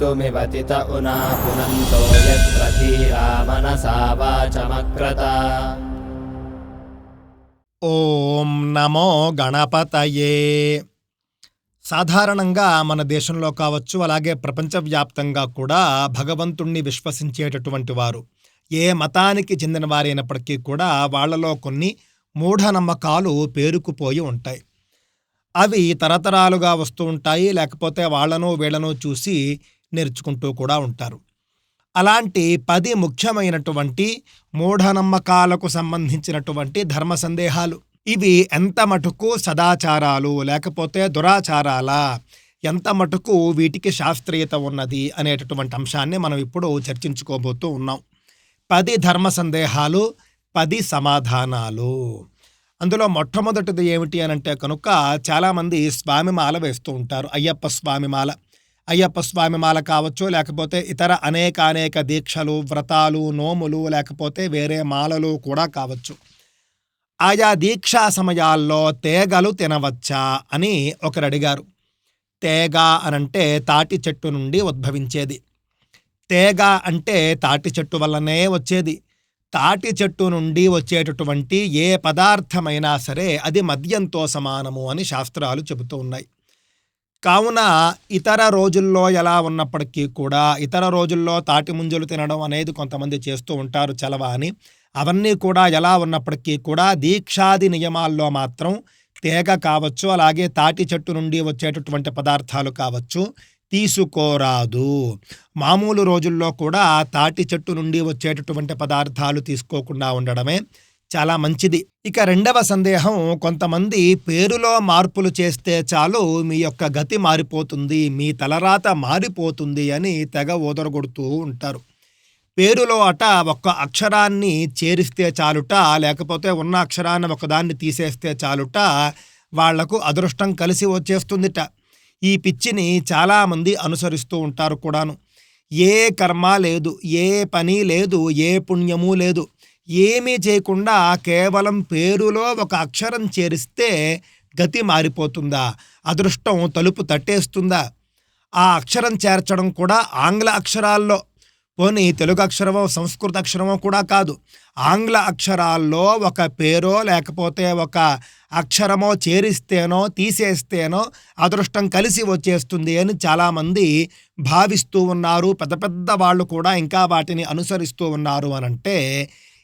कर्तुमिवतित उना पुनन्तो यत्र धीरा मनसा वाचमक्रत ఓం నమో గణపతయే సాధారణంగా మన దేశంలో కావచ్చు అలాగే ప్రపంచవ్యాప్తంగా కూడా భగవంతుణ్ణి విశ్వసించేటటువంటి వారు ఏ మతానికి చెందిన వారైనప్పటికీ కూడా వాళ్ళలో కొన్ని మూఢనమ్మకాలు పేరుకుపోయి ఉంటాయి అవి తరతరాలుగా వస్తూ ఉంటాయి లేకపోతే వాళ్ళను వీళ్ళను చూసి నేర్చుకుంటూ కూడా ఉంటారు. అలాంటి పది ముఖ్యమైనటువంటి మూఢనమ్మకాలకు సంబంధించినటువంటి ధర్మ సందేహాలు. ఇవి ఎంత మటుకు సదాచారాలు లేకపోతే దురాచారాలా? ఎంత మటుకు వీటికి శాస్త్రీయత ఉన్నది అనేటటువంటి అంశాన్ని మనం ఇప్పుడు చర్చించుకోబోతూ ఉన్నాం. పది ధర్మ సందేహాలు పది సమాధానాలు. అందులో మొట్టమొదటిది ఏమిటి అని అంటే కనుక చాలామంది స్వామి మాల వేస్తూ ఉంటారు. అయ్యప్ప స్వామిమాల. అయ్యప్ప స్వామి మాల కావచ్చు లేకపోతే ఇతర అనేక అనేక దీక్షలు వ్రతాలు నోములు లేకపోతే వేరే మాలలు కూడా కావచ్చు. ఆయా దీక్షా సమయాల్లో తేగలు తినవచ్చా అని ఒకరు అడిగారు తేగ అనంటే తాటి చెట్టు నుండి ఉద్భవించేది. తేగ అంటే తాటి చెట్టు వల్లనే వచ్చేది. తాటి చెట్టు నుండి వచ్చేటటువంటి ఏ పదార్థమైనా సరే అది మద్యంతో సమానము అని శాస్త్రాలు చెబుతూ ఉన్నాయి. కావున ఇతర రోజుల్లో ఎలా ఉన్నప్పటికీ కూడా ఇతర రోజుల్లో తాటి ముంజలు తినడం అనేది కొంతమంది చేస్తూ ఉంటారు చలవ అని. అవన్నీ కూడా ఎలా ఉన్నప్పటికీ కూడా దీక్షాది నియమాల్లో మాత్రం తేగ కావచ్చు అలాగే తాటి చెట్టు నుండి వచ్చేటటువంటి పదార్థాలు కావచ్చు తీసుకోరాదు. మామూలు రోజుల్లో కూడా తాటి చెట్టు నుండి వచ్చేటటువంటి పదార్థాలు తీసుకోకుండా ఉండడమే చాలా మంచిది. ఇక రెండవ సందేహం కొంతమంది పేరులో మార్పులు చేస్తే చాలు మీ యొక్క గతి మారిపోతుంది మీ తలరాత మారిపోతుంది అని తెగ ఓదరగొడుతూ ఉంటారు. పేరులో అట ఒక్క అక్షరాన్ని చేరిస్తే చాలుట లేకపోతే ఉన్న అక్షరాన్ని ఒకదాన్ని తీసేస్తే చాలుట వాళ్ళకు అదృష్టం కలిసి వచ్చేస్తుందిట. ఈ పిచ్చిని చాలామంది అనుసరిస్తూ ఉంటారు కూడాను. ఏ కర్మ లేదు ఏ పని లేదు ఏ పుణ్యము లేదు. ఏమీ చేయకుండా కేవలం పేరులో ఒక అక్షరం చేరిస్తే గతి మారిపోతుందా? అదృష్టం తలుపు తట్టేస్తుందా? ఆ అక్షరం చేర్చడం కూడా ఆంగ్ల అక్షరాల్లో. పోనీ తెలుగు అక్షరమో సంస్కృత అక్షరమో కూడా కాదు. ఆంగ్ల అక్షరాల్లో ఒక పేరో లేకపోతే ఒక అక్షరమో చేరిస్తేనో తీసేస్తేనో అదృష్టం కలిసి వచ్చేస్తుంది అని చాలామంది భావిస్తూ ఉన్నారు. పెద్ద పెద్ద వాళ్ళు కూడా ఇంకా వాటిని అనుసరిస్తూ ఉన్నారు అనంటే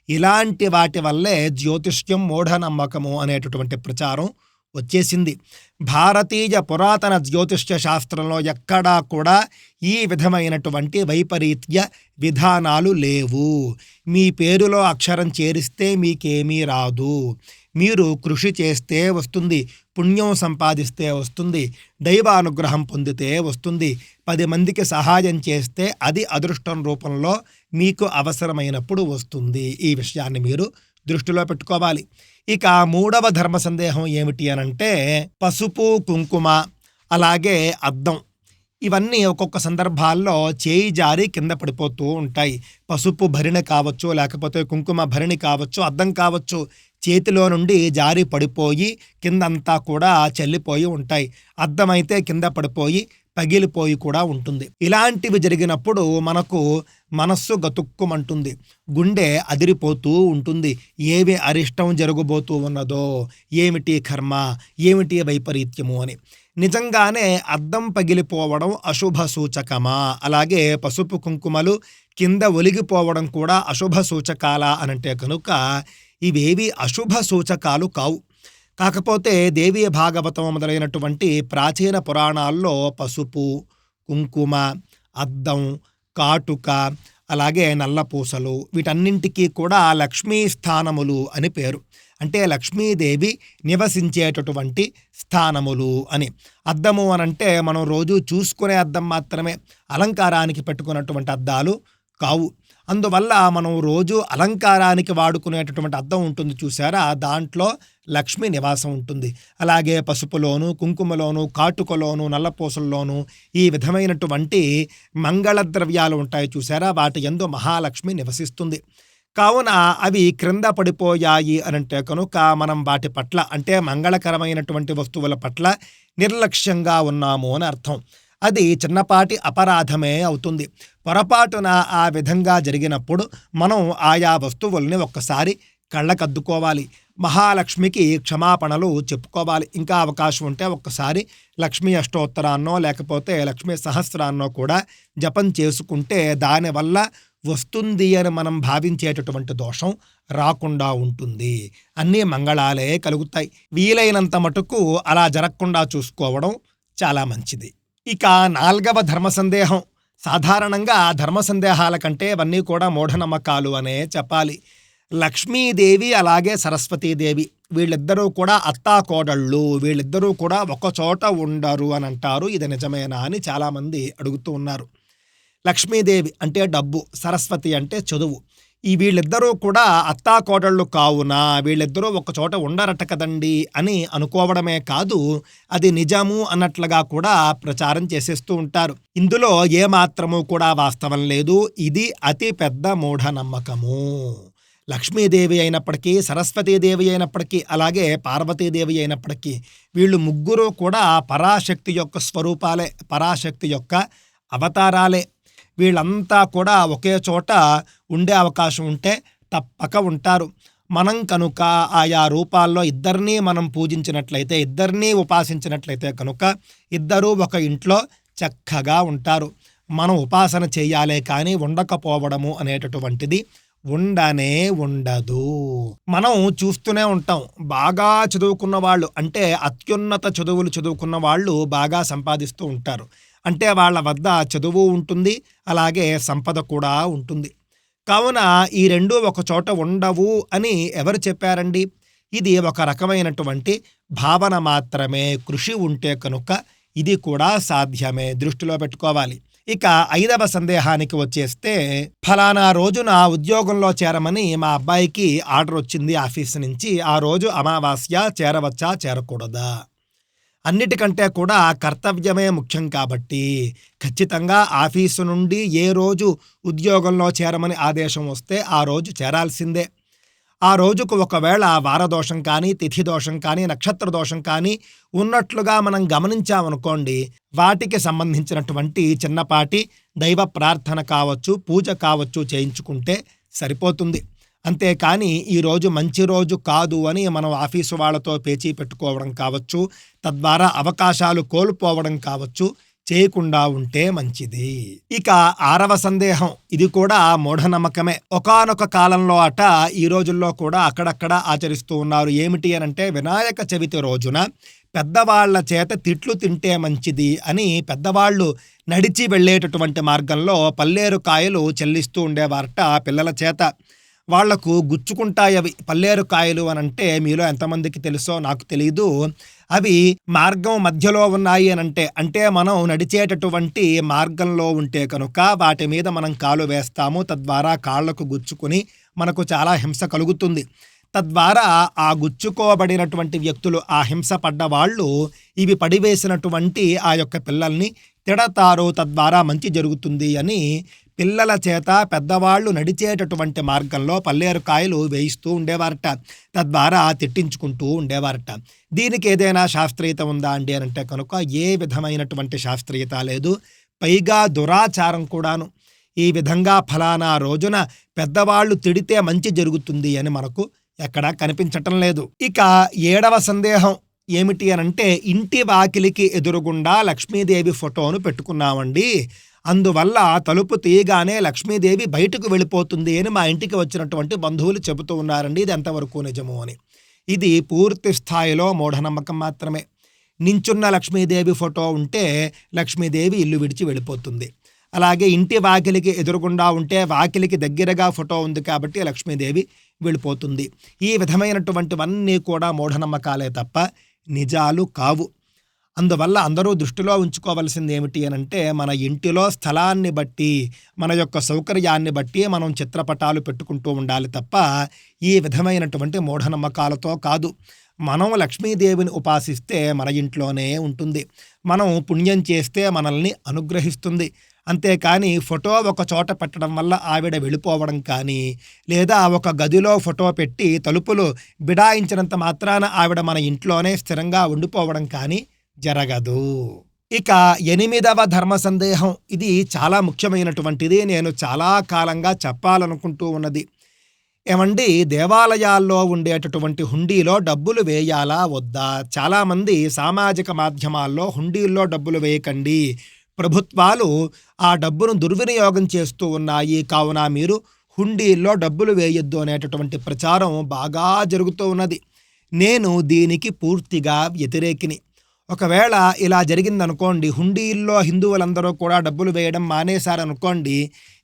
ఇలాంటి వాటి వల్లే జ్యోతిష్యం మూఢనమ్మకము అనేటటువంటి ప్రచారం వచ్చేసింది. భారతీయ పురాతన జ్యోతిష్య శాస్త్రంలో ఎక్కడా కూడా ఈ విధమైనటువంటి వైపరీత్య విధానాలు లేవు. మీ పేరులో అక్షరం చేరిస్తే మీకేమీ రాదు. మీరు కృషి చేస్తే వస్తుంది పుణ్యం సంపాదిస్తే వస్తుంది దైవానుగ్రహం పొందితే వస్తుంది పది మందికి సహాయం చేస్తే అది అదృష్టం రూపంలో మీకు అవసరమైనప్పుడు వస్తుంది. ఈ విషయాన్ని మీరు దృష్టిలో పెట్టుకోవాలి. ఇక మూడవ ధర్మ సందేహం ఏమిటి అనంటే పసుపు కుంకుమ అలాగే అద్దం. ఇవన్నీ ఒక్కొక్క సందర్భాల్లో చేయి జారి కింద పడిపోతూ ఉంటాయి. పసుపు భరిణి కావచ్చు లేకపోతే కుంకుమ భరిణి కావచ్చు అద్దం కావచ్చు చేతిలో నుండి జారి పడిపోయి కిందంతా కూడా చల్లిపోయి ఉంటాయి. అద్దమైతే కింద పడిపోయి పగిలిపోయి కూడా ఉంటుంది. ఇలాంటివి జరిగినప్పుడు మనకు మనస్సు గతుక్కుమంటుంది. గుండె అదిరిపోతూ ఉంటుంది. ఏవి అరిష్టం జరగబోతూ ఉన్నదో ఏమిటి కర్మ ఏమిటి వైపరీత్యము అని. నిజంగానే అద్దం పగిలిపోవడం అశుభ సూచకమా? అలాగే పసుపు కుంకుమలు కింద ఒలిగిపోవడం కూడా అశుభ సూచకాల అనంటే కనుక ఇవేవి అశుభ సూచకాలు కావు. కాకపోతే దేవీ భాగవతం మొదలైనటువంటి ప్రాచీన పురాణాల్లో పసుపు కుంకుమ అద్దం కాటుక అలాగే నల్లపూసలు వీటన్నింటికీ కూడా లక్ష్మీ స్థానములు అని పేరు. అంటే లక్ష్మీదేవి నివసించేటటువంటి స్థానములు అని. అద్దము అనంటే మనం రోజు చూసుకునే అద్దం మాత్రమే. అలంకారానికి పెట్టుకున్నటువంటి అద్దాలు కావు. అందువల్ల మనం రోజు అలంకారానికి వాడుకునేటటువంటి అద్దం ఉంటుంది చూసారా దాంట్లో లక్ష్మి నివాసం ఉంటుంది. అలాగే పసుపులోను కుంకుమలోను కాటుకలోను నల్లపూసల్లోను ఈ విధమైనటువంటి మంగళ ద్రవ్యాలు ఉంటాయి చూసారా వాటి ఎందు మహాలక్ష్మి నివసిస్తుంది. కావున అవి క్రింద పడిపోయాయి అనంటే కనుక మనం వాటి పట్ల అంటే మంగళకరమైనటువంటి వస్తువుల పట్ల నిర్లక్ష్యంగా ఉన్నాము అని అర్థం. అది చిన్నపాటి అపరాధమే అవుతుంది. పొరపాటున ఆ విధంగా జరిగినప్పుడు మనం ఆయా వస్తువుల్ని ఒక్కసారి కళ్ళకద్దుకోవాలి. మహాలక్ష్మికి క్షమాపణలు చెప్పుకోవాలి. ఇంకా అవకాశం ఉంటే ఒక్కసారి లక్ష్మీ అష్టోత్తరాన్నో లేకపోతే లక్ష్మీ సహస్రాన్నో కూడా జపం చేసుకుంటే దానివల్ల వస్తుంది అని మనం భావించేటటువంటి దోషం రాకుండా ఉంటుంది. అన్నీ మంగళాలే కలుగుతాయి. వీలైనంత మటుకు అలా జరగకుండా చూసుకోవడం చాలా మంచిది. ఇక నాల్గవ ధర్మ సందేహం. సాధారణంగా ధర్మ సందేహాల కంటే అవన్నీ కూడా మూఢనమ్మకాలు అనే చెప్పాలి. లక్ష్మీదేవి అలాగే సరస్వతీదేవి వీళ్ళిద్దరూ కూడా అత్తాకోడళ్ళు వీళ్ళిద్దరూ కూడా ఒక చోట ఉండరు అని అంటారు. ఇది నిజమేనా అని చాలామంది అడుగుతూ ఉన్నారు. లక్ష్మీదేవి అంటే డబ్బు సరస్వతి అంటే చదువు. ఈ వీళ్ళిద్దరూ కూడా అత్తాకోడళ్ళు కావున వీళ్ళిద్దరూ ఒక చోట ఉండరట కదండి అని అనుకోవడమే కాదు అది నిజము అన్నట్లుగా కూడా ప్రచారం చేసేస్తూ ఉంటారు. ఇందులో ఏమాత్రము కూడా వాస్తవం లేదు. ఇది అతి పెద్ద మూఢనమ్మకము. లక్ష్మీదేవి అయినప్పటికీ సరస్వతీదేవి అయినప్పటికీ అలాగే పార్వతీదేవి అయినప్పటికీ వీళ్ళు ముగ్గురు కూడా పరాశక్తి యొక్క స్వరూపాలే పరాశక్తి యొక్క అవతారాలే. వీళ్ళంతా కూడా ఒకే చోట ఉండే అవకాశం ఉంటే తప్పక ఉంటారు. మనం కనుక ఆయా రూపాల్లో ఇద్దరినీ మనం పూజించినట్లయితే ఇద్దరినీ ఉపాసించినట్లయితే కనుక ఇద్దరూ ఒక ఇంట్లో చక్కగా ఉంటారు. మనం ఉపాసన చేయాలే కానీ ఉండకపోవడము అనేటటువంటిది ఉండనే ఉండదు. మనం చూస్తూనే ఉంటాం. బాగా చదువుకున్న వాళ్ళు అంటే అత్యున్నత చదువులు చదువుకున్న వాళ్ళు బాగా సంపాదిస్తూ ఉంటారు. అంటే వాళ్ళ వద్ద చదువు ఉంటుంది అలాగే సంపద కూడా ఉంటుంది. కావున ఈ రెండు ఒక చోట ఉండవు అని ఎవరు చెప్పారండి? ఇది ఒక రకమైనటువంటి భావన మాత్రమే. కృషి ఉంటే కనుక ఇది కూడా సాధ్యమే. దృష్టిలో పెట్టుకోవాలి. ఇక ఐదవ సందేహానికి వచ్చేస్తే ఫలానా రోజున ఉద్యోగంలో చేరమని మా అబ్బాయికి ఆర్డర్ వచ్చింది ఆఫీస్ నుంచి. ఆ రోజు అమావాస్య చేరవచ్చా చేరకూడదా? అన్నిటికంటే కూడా కర్తవ్యమే ముఖ్యం కాబట్టి ఖచ్చితంగా ఆఫీసు నుండి ఏ రోజు ఉద్యోగంలో చేరమని ఆదేశం వస్తే ఆ రోజు చేరాల్సిందే. ఆ రోజుకు ఒకవేళ వారదోషం కానీ తిథి దోషం కానీ నక్షత్ర దోషం కానీ ఉన్నట్లుగా మనం గమనించామనుకోండి వాటికి సంబంధించినటువంటి చిన్నపాటి దైవ ప్రార్థన కావచ్చు పూజ కావచ్చు చేయించుకుంటే సరిపోతుంది. అంతేకాని ఈరోజు మంచి రోజు కాదు అని మనం ఆఫీసు వాళ్ళతో పేచీ పెట్టుకోవడం కావచ్చు తద్వారా అవకాశాలు కోల్పోవడం కావచ్చు చేయకుండా ఉంటే మంచిది. ఇక ఆరవ సందేహం ఇది కూడా మూఢనమ్మకమే. ఒకానొక కాలంలో అట ఈ రోజుల్లో కూడా అక్కడక్కడ ఆచరిస్తూ ఉన్నారు. ఏమిటి అనంటే వినాయక చవితి రోజున పెద్దవాళ్ళ చేత తిట్లు తింటే మంచిది అని పెద్దవాళ్ళు నడిచి వెళ్ళేటటువంటి మార్గంలో పల్లేరు కాయలు చెల్లిస్తూ ఉండేవారట పిల్లల చేత. వాళ్ళకు గుచ్చుకుంటాయి అవి. పల్లేరు కాయలు అని అంటే మీలో ఎంతమందికి తెలుసో నాకు తెలియదు అవి మార్గం మధ్యలో ఉన్నాయి అని అంటే అంటే మనం నడిచేటటువంటి మార్గంలో ఉంటే కనుక వాటి మీద మనం కాలు వేస్తాము. తద్వారా కాళ్ళకు గుచ్చుకుని మనకు చాలా హింస కలుగుతుంది. తద్వారా ఆ గుచ్చుకోబడినటువంటి వ్యక్తులు ఆ హింస పడ్డ వాళ్ళు ఇవి పడివేసినటువంటి ఆ యొక్క పిల్లల్ని తిడతారు. తద్వారా మంచి జరుగుతుంది అని పిల్లల చేత పెద్దవాళ్ళు నడిచేటటువంటి మార్గంలో పల్లేరు కాయలు వేయిస్తూ ఉండేవారట. తద్వారా తిట్టించుకుంటూ ఉండేవారట. దీనికి ఏదైనా శాస్త్రీయత ఉందా అండి అని అంటే కనుక ఏ విధమైనటువంటి శాస్త్రీయత లేదు. పైగా దురాచారం కూడాను. ఈ విధంగా ఫలానా రోజున పెద్దవాళ్ళు తిడితే మంచి జరుగుతుంది అని మనకు ఎక్కడా కనిపించటం లేదు. ఇక ఏడవ సందేహం ఏమిటి అనంటే ఇంటి వాకిలికి ఎదురుగుండా లక్ష్మీదేవి ఫోటోను పెట్టుకున్నామండి. అందువల్ల తలుపు తీయగానే లక్ష్మీదేవి బయటకు వెళ్ళిపోతుంది అని మా ఇంటికి వచ్చినటువంటి బంధువులు చెబుతూ ఉన్నారండి. ఇది ఎంతవరకు నిజము అని. ఇది పూర్తి స్థాయిలో మూఢనమ్మకం మాత్రమే. నించున్న లక్ష్మీదేవి ఫోటో ఉంటే లక్ష్మీదేవి ఇల్లు విడిచి వెళ్ళిపోతుంది. అలాగే ఇంటి వాకిలికి ఎదురుగుండా ఉంటే వాకిలికి దగ్గరగా ఫోటో ఉంది కాబట్టి లక్ష్మీదేవి వెళ్ళిపోతుంది. ఈ విధమైనటువంటివన్నీ కూడా మూఢనమ్మకాలే తప్ప నిజాలు కావు. అందువల్ల అందరూ దృష్టిలో ఉంచుకోవలసింది ఏమిటి అని అంటే మన ఇంటిలో స్థలాన్ని బట్టి మన యొక్క సౌకర్యాన్ని బట్టి మనం చిత్రపటాలు పెట్టుకుంటూ ఉండాలి తప్ప ఈ విధమైనటువంటి మూఢనమ్మకాలతో కాదు. మనం లక్ష్మీదేవిని ఉపాసిస్తే మన ఇంట్లోనే ఉంటుంది. మనం పుణ్యం చేస్తే మనల్ని అనుగ్రహిస్తుంది. అంతేకాని ఫోటో ఒక చోట పెట్టడం వల్ల ఆవిడ వెళ్ళిపోవడం కానీ లేదా ఒక గదిలో ఫోటో పెట్టి తలుపులు బిడాయించినంత మాత్రాన ఆవిడ మన ఇంట్లోనే స్థిరంగా ఉండిపోవడం కానీ జరగదు. ఇక ఎనిమిదవ ధర్మ సందేహం ఇది చాలా ముఖ్యమైనటువంటిది. నేను చాలా కాలంగా చెప్పాలనుకుంటూ ఉన్నది. ఏమండి? దేవాలయాల్లో ఉండేటటువంటి హుండీలో డబ్బులు వేయాలా? వద్దా? చాలామంది సామాజిక మాధ్యమాల్లో హుండీల్లో డబ్బులు వేయకండి. ప్రభుత్వాలు ఆ డబ్బును దుర్వినియోగం చేస్తూ ఉన్నాయి. కావున మీరు హుండీల్లో డబ్బులు వేయొద్దు అనేటటువంటి ప్రచారం బాగా జరుగుతూ ఉన్నది. నేను దీనికి పూర్తిగా వ్యతిరేకిని. ఒకవేళ ఇలా జరిగిందనుకోండి హుండీల్లో హిందువులందరూ కూడా డబ్బులు వేయడం మానేశారనుకోండి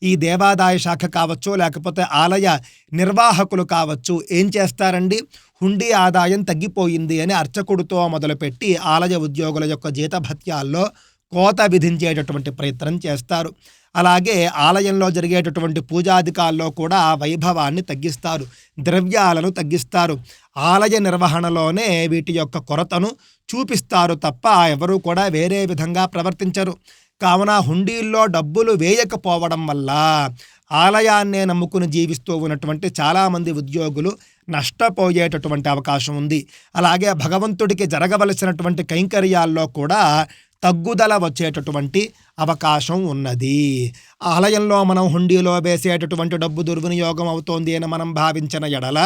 ఈ దేవాదాయ శాఖ కావచ్చు లేకపోతే ఆలయ నిర్వాహకులు కావచ్చు ఏం చేస్తారండి? హుండీ ఆదాయం తగ్గిపోయింది అని అర్చకుడితో మొదలుపెట్టి ఆలయ ఉద్యోగుల యొక్క జీతభత్యాల్లో కోత విధించేటటువంటి ప్రయత్నం చేస్తారు. అలాగే ఆలయంలో జరిగేటటువంటి పూజాధికాల్లో కూడా వైభవాన్ని తగ్గిస్తారు ద్రవ్యాలను తగ్గిస్తారు. ఆలయ నిర్వహణలోనే వీటి యొక్క కొరతను చూపిస్తారు తప్ప ఎవరూ కూడా వేరే విధంగా ప్రవర్తించరు. కావున హుండీల్లో డబ్బులు వేయకపోవడం వల్ల ఆలయాన్నే నమ్ముకుని జీవిస్తూ ఉన్నటువంటి చాలామంది ఉద్యోగులు నష్టపోయేటటువంటి అవకాశం ఉంది. అలాగే భగవంతుడికి జరగవలసినటువంటి కైంకర్యాల్లో కూడా తగ్గుదల వచ్చేటటువంటి అవకాశం ఉన్నది. ఆలయంలో మనం హుండీలో వేసేటటువంటి డబ్బు దుర్వినియోగం అవుతోంది అని మనం భావించిన ఎడల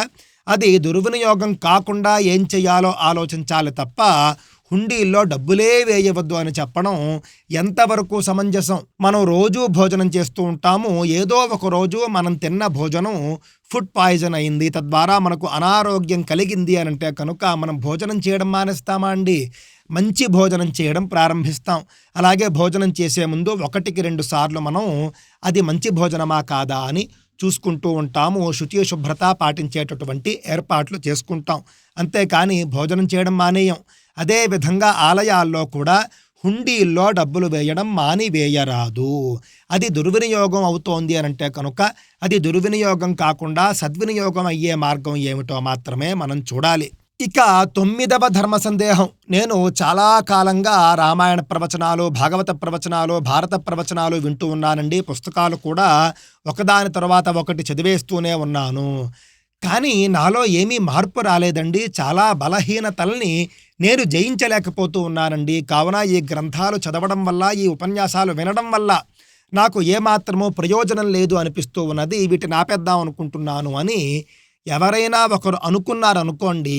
అది దుర్వినియోగం కాకుండా ఏం చేయాలో ఆలోచించాలి తప్ప హుండీల్లో డబ్బులే వేయవద్దు అని చెప్పడం ఎంతవరకు సమంజసం? మనం రోజు భోజనం చేస్తూ ఉంటాము. ఏదో ఒక రోజు మనం తిన్న భోజనం ఫుడ్ పాయిజన్ అయింది. తద్వారా మనకు అనారోగ్యం కలిగింది అని అంటే కనుక మనం భోజనం చేయడం మానేస్తామా అండి? మంచి భోజనం చేయడం ప్రారంభిస్తాం. అలాగే భోజనం చేసే ముందు ఒకటికి రెండు సార్లు మనం అది మంచి భోజనమా కాదా అని చూసుకుంటూ ఉంటాము. శుచి శుభ్రత పాటించేటటువంటి ఏర్పాట్లు చేసుకుంటాం. అంతేకాని భోజనం చేయడం మానేయం. అదేవిధంగా ఆలయాల్లో కూడా హుండీల్లో డబ్బులు వేయడం మానివేయరాదు. అది దుర్వినియోగం అవుతోంది అని అంటే కనుక అది దుర్వినియోగం కాకుండా సద్వినియోగం అయ్యే మార్గం ఏమిటో మాత్రమే మనం చూడాలి. ఇక తొమ్మిదవ ధర్మ సందేహం. నేను చాలా కాలంగా రామాయణ ప్రవచనాలు భాగవత ప్రవచనాలు భారత ప్రవచనాలు వింటూ ఉన్నానండి. పుస్తకాలు కూడా ఒకదాని తర్వాత ఒకటి చదివేస్తూనే ఉన్నాను. కానీ నాలో ఏమీ మార్పు రాలేదండి. చాలా బలహీనతల్ని నేను జయించలేకపోతూ ఉన్నానండి. కావున ఈ గ్రంథాలు చదవడం వల్ల ఈ ఉపన్యాసాలు వినడం వల్ల నాకు ఏమాత్రమో ప్రయోజనం లేదు అనిపిస్తూ ఉన్నది. వీటిని ఆపేద్దాం అనుకుంటున్నాను అని ఎవరైనా ఒకరు అనుకున్నారనుకోండి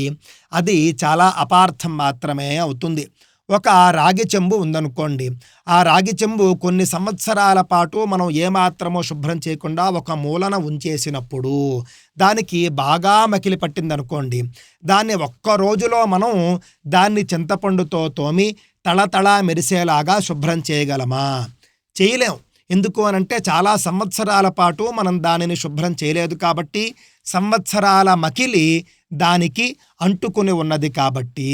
అది చాలా అపార్థం మాత్రమే అవుతుంది. ఒక రాగి చెంబు ఉందనుకోండి ఆ రాగి చెంబు కొన్ని సంవత్సరాల పాటు మనం ఏమాత్రమో శుభ్రం చేయకుండా ఒక మూలన ఉంచేసినప్పుడు దానికి బాగా మకిలి పట్టిందనుకోండి దాన్ని ఒక్క రోజులో మనం దాన్ని చింతపండుతో తోమి తళతళ మెరిసేలాగా శుభ్రం చేయగలమా? చేయలేం. ఎందుకు అనంటే చాలా సంవత్సరాల పాటు మనం దానిని శుభ్రం చేయలేదు కాబట్టి సంవత్సరాల మకిలి దానికి అంటుకుని ఉన్నది కాబట్టి.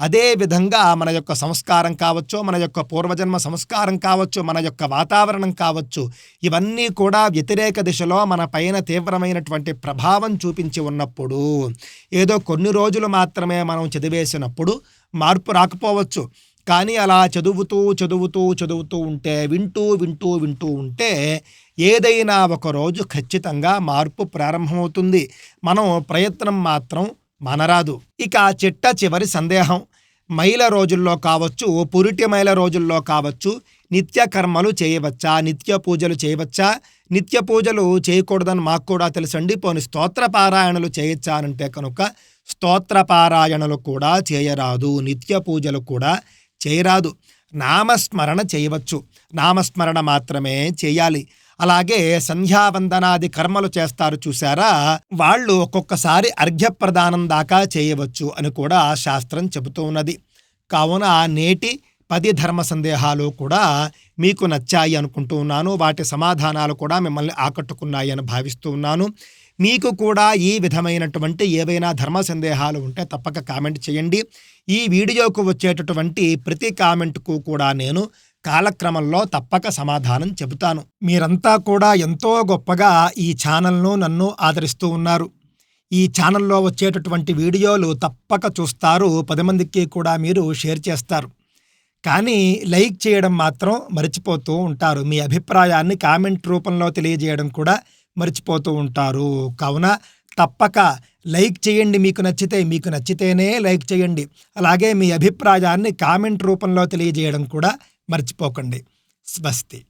అదే విధంగా మన యొక్క సంస్కారం కావచ్చు మన యొక్క పూర్వజన్మ సంస్కారం కావచ్చు మన యొక్క వాతావరణం కావచ్చు ఇవన్నీ కూడా వ్యతిరేక దిశలో మన పైన తీవ్రమైనటువంటి ప్రభావం చూపించి ఉన్నప్పుడు ఏదో కొన్ని రోజులు మాత్రమే మనం చదివేసినప్పుడు మార్పు రాకపోవచ్చు. కానీ అలా చదువుతూ చదువుతూ చదువుతూ ఉంటే వింటూ వింటూ వింటూ ఉంటే ఏదైనా ఒక రోజు ఖచ్చితంగా మార్పు ప్రారంభమవుతుంది. మనం ప్రయత్నం మాత్రం మనరాదు. ఇక చిట్ట చివరి సందేహం. మైల రోజుల్లో కావచ్చు పురిటి మైల రోజుల్లో కావచ్చు నిత్య కర్మలు చేయవచ్చా నిత్య పూజలు చేయవచ్చా నిత్య పూజలు చేయకూడదని మాకు కూడా తెలుసండి. పోని స్తోత్ర పారాయణలు చేయొచ్చా అనంటే కనుక స్తోత్ర పారాయణలు కూడా చేయరాదు నిత్య పూజలు కూడా చేయరాదు. నామస్మరణ చేయవచ్చు. నామస్మరణ మాత్రమే చేయాలి. అలాగే సంధ్యావందనాది కర్మలు చేస్తారు చూసారా వాళ్ళు ఒక్కొక్కసారి అర్ఘ్యప్రదానం దాకా చేయవచ్చు అని కూడా శాస్త్రం చెబుతూ ఉన్నది. కావున నేటి పది ధర్మ సందేహాలు కూడా మీకు నచ్చాయి అనుకుంటూ ఉన్నాను. వాటి సమాధానాలు కూడా మిమ్మల్ని ఆకట్టుకున్నాయి అని భావిస్తూ ఉన్నాను. మీకు కూడా ఈ విధమైనటువంటి ఏవైనా ధర్మ సందేహాలు ఉంటే తప్పక కామెంట్ చేయండి. ఈ వీడియోకు వచ్చేటటువంటి ప్రతి కామెంట్కు కూడా నేను కాలక్రమంలో తప్పక సమాధానం చెబుతాను. మీరంతా కూడా ఎంతో గొప్పగా ఈ ఛానల్ను నన్ను ఆదరిస్తూ ఉన్నారు. ఈ ఛానల్లో వచ్చేటటువంటి వీడియోలు తప్పక చూస్తారు. పది మందికి కూడా మీరు షేర్ చేస్తారు. కానీ లైక్ చేయడం మాత్రం మర్చిపోతూ ఉంటారు. మీ అభిప్రాయాన్ని కామెంట్ రూపంలో తెలియజేయడం కూడా మర్చిపోతూ ఉంటారు. కావున తప్పక లైక్ చేయండి. మీకు నచ్చితే మీకు నచ్చితేనే లైక్ చేయండి. అలాగే మీ అభిప్రాయాన్ని కామెంట్ రూపంలో తెలియజేయడం కూడా మర్చిపోకండి. స్వస్తి.